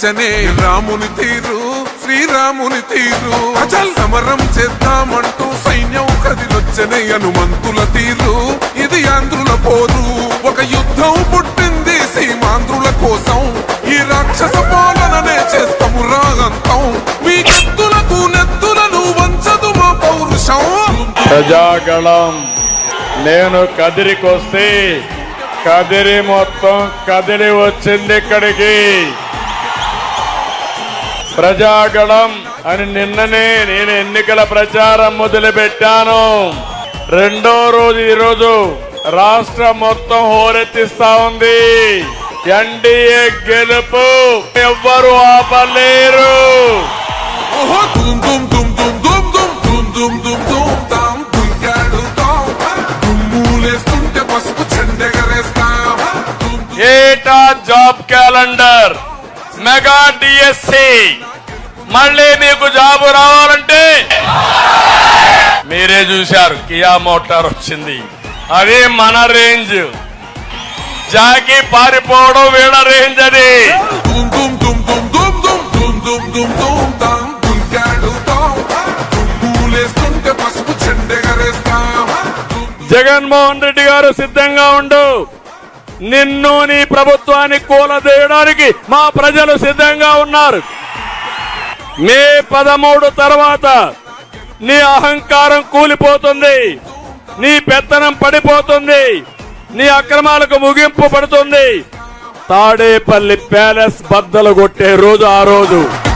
నచ్చనే రాముని తీరు శ్రీరాముని తీరు. అచల్ సమరం చేద్దామంటూ సైన్యం కదిలొచ్చనే హనుమంతుల తీరు. ఇది ఆంధ్రుల పోరు. ఒక యుద్ధం పుట్టింది సీమాంధ్రుల కోసం. ఈ రాక్షస పాలననే చేస్తాము రాగంతం. మీ కత్తులకు నెత్తులను వంచదు మా పౌరుషం. ప్రజాగళం. నేను కదిరికొస్తే కదిరి మొత్తం కదిలి వచ్చింది ఇక్కడికి. ప్రజాగణం అని నిన్ననే నేను ఎన్నికల ప్రచారం మొదలుపెట్టాను. రెండో రోజు ఈరోజు రాష్ట్రం మొత్తం హోరెత్తిస్తా ఉంది. ఎన్డీఏ గెలుపు ఎవ్వరు ఆపలేరు. Data job calendar mega DSC మళ్ళీ మీకు జాబు రావాలంటే మీరే చూశారు కియా మోటార్ వచ్చింది అది మన రేంజ్ జాకి పారిపోవడం వీడ రేంజ్ అది జగన్మోహన్ రెడ్డి గారు సిద్ధంగా ఉండు నిన్ను నీ ప్రభుత్వాన్ని కూలదేయడానికి మా ప్రజలు సిద్ధంగా ఉన్నారు. మే పదమూడు తర్వాత నీ అహంకారం కూలిపోతుంది. నీ పెత్తనం పడిపోతుంది. నీ అక్రమాలకు ముగింపు పడుతుంది. తాడేపల్లి ప్యాలెస్ బద్దలు కొట్టే రోజు ఆ రోజు.